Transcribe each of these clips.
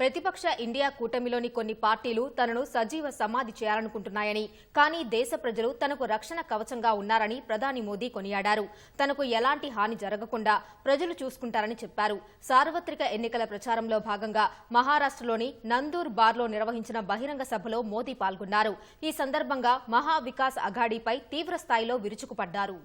ప్రతిపక్ష ఇండియా కూటమిలోని కొన్ని పార్టీలు తనను సజీవ సమాధి చేయాలనుకుంటున్నాయని కానీ దేశ ప్రజలు తనకు రక్షణ కవచంగా ఉన్నారని ప్రధాని మోదీ కొనియాడారు. తనకు ఎలాంటి హాని జరగకుండా ప్రజలు చూసుకుంటారని చెప్పారు. సార్వత్రిక ఎన్నికల ప్రచారంలో భాగంగా మహారాష్ట్రలోని నందూర్ బార్లో నిర్వహించిన బహిరంగ సభలో మోదీ పాల్గొన్నారు. ఈ సందర్భంగా మహావికాస్ అఘాడీపై తీవ్రస్థాయిలో విరుచుకుపడ్డారు.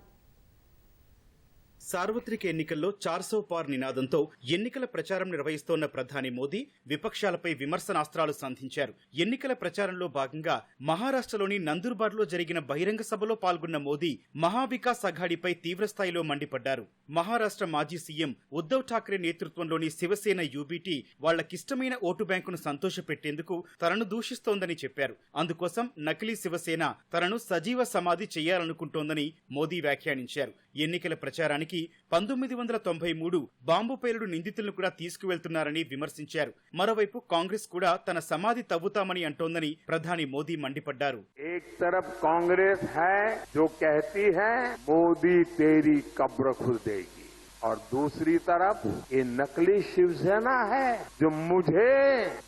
సార్వత్రిక ఎన్నికల్లో చార్సో పార్ నినాదంతో ఎన్నికల ప్రచారం నిర్వహిస్తోన్న ప్రధాని మోదీ విపక్షాలపై విమర్శనాస్త్రాలు సంధించారు. ఎన్నికల ప్రచారంలో భాగంగా మహారాష్ట్రలోని నందుర్బార్లో జరిగిన బహిరంగ సభలో పాల్గొన్న మోదీ మహావికాస్ అఘాడిపై తీవ్రస్థాయిలో మండిపడ్డారు. మహారాష్ట్ర మాజీ సీఎం ఉద్దవ్ ఠాక్రే నేతృత్వంలోని శివసేన యూబీటీ వాళ్ళకిష్టమైన ఓటు బ్యాంకును సంతోషపెట్టేందుకు తనను దూషిస్తోందని చెప్పారు. అందుకోసం నకిలీ శివసేన తనను సజీవ సమాధి చేయాలనుకుంటోందని మోదీ వ్యాఖ్యానించారు. ఎన్నికల ప్రచారానికి పంతొమ్మిది వందల తొంభై మూడు బాంబు పేలుడు నిందితులను కూడా తీసుకువెళ్తున్నారని విమర్శించారు మరోవైపు కాంగ్రెస్ కూడా తన సమాధి తవ్వుతామని అంటోందని ప్రధాని మోదీ మండిపడ్డారు एक तरफ कांग्रेस है जो कहती है मोदी तेरी कब्र खुद देगी और दूसरी तरफ ये नकली शिवसेना है जो मुझे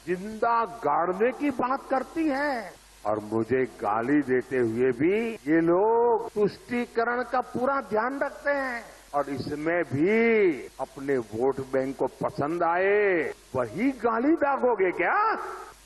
जिंदा गाड़ने की बात करती है और मुझे गाली देते हुए भी ये लोग तुष्टीकरण का पूरा ध्यान रखते हैं और इसमें भी अपने वोट बैंक को पसंद आए, वही गाली दागोगे क्या?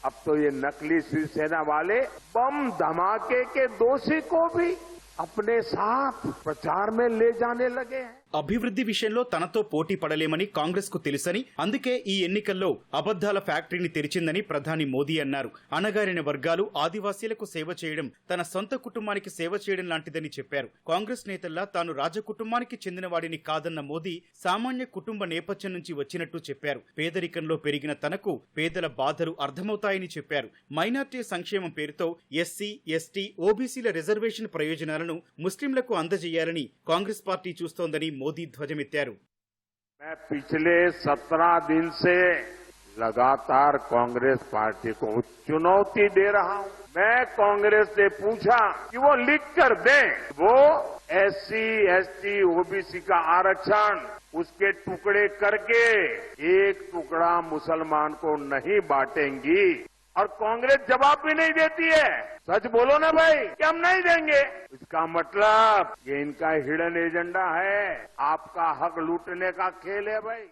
अब तो ये नकली शिवसेना वाले बम धमाके के दोषी को भी अपने साथ प्रचार में ले जाने लगे हैं। అభివృద్ధి విషయంలో తనతో పోటీ పడలేమని కాంగ్రెస్కు తెలుసని అందుకే ఈ ఎన్నికల్లో అబద్దాల ఫ్యాక్టరీని తెరిచిందని ప్రధాని మోదీ అన్నారు. అణగారిన వర్గాలు ఆదివాసీలకు సేవ చేయడం తన సొంత కుటుంబానికి సేవ చేయడం లాంటిదని చెప్పారు. కాంగ్రెస్ నేతల్లా తాను రాజకుటుంబానికి చెందినవాడిని కాదన్న మోదీ సామాన్య కుటుంబ నేపథ్యం నుంచి వచ్చినట్టు చెప్పారు. పేదరికంలో పెరిగిన తనకు పేదల బాధలు అర్థమవుతాయని చెప్పారు. మైనార్టీ సంక్షేమం పేరుతో ఎస్సీ ఎస్టీ ఓబీసీల రిజర్వేషన్ ప్రయోజనాలను ముస్లింలకు అందజేయాలని కాంగ్రెస్ పార్టీ చూస్తోందని మోదీ ధ్వజమెత్తారు मैं पिछले सत्रह दिन से लगातार कांग्रेस पार्टी को चुनौती दे रहा हूं मैं कांग्रेस से पूछा कि वो लिख कर दे वो एससी एसटी ओबीसी का आरक्षण उसके टुकड़े करके एक टुकड़ा मुसलमान को नहीं बांटेंगी और कांग्रेस जवाब भी नहीं देती है। सच बोलो ना भाई, कि हम नहीं देंगे? इसका मतलब ये इनका हिडन एजेंडा है। आपका हक लूटने का खेल है भाई।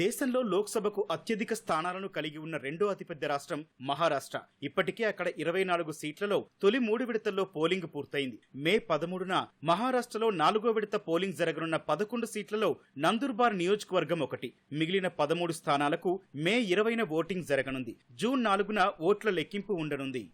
దేశంలో లోక్సభకు అత్యధిక స్థానాలను కలిగి ఉన్న రెండో అతిపెద్ద రాష్ట్రం మహారాష్ట్ర. ఇప్పటికే అక్కడ ఇరవై నాలుగు సీట్లలో తొలి మూడు విడతల్లో పోలింగ్ పూర్తయింది. మే పదమూడున మహారాష్ట్రలో నాలుగో విడత పోలింగ్ జరగనున్న పదకొండు సీట్లలో నందుర్బార్ నియోజకవర్గం ఒకటి. మిగిలిన పదమూడు స్థానాలకు మే ఇరవైన ఓటింగ్ జరగనుంది. జూన్ నాలుగున ఓట్ల లెక్కింపు ఉండనుంది.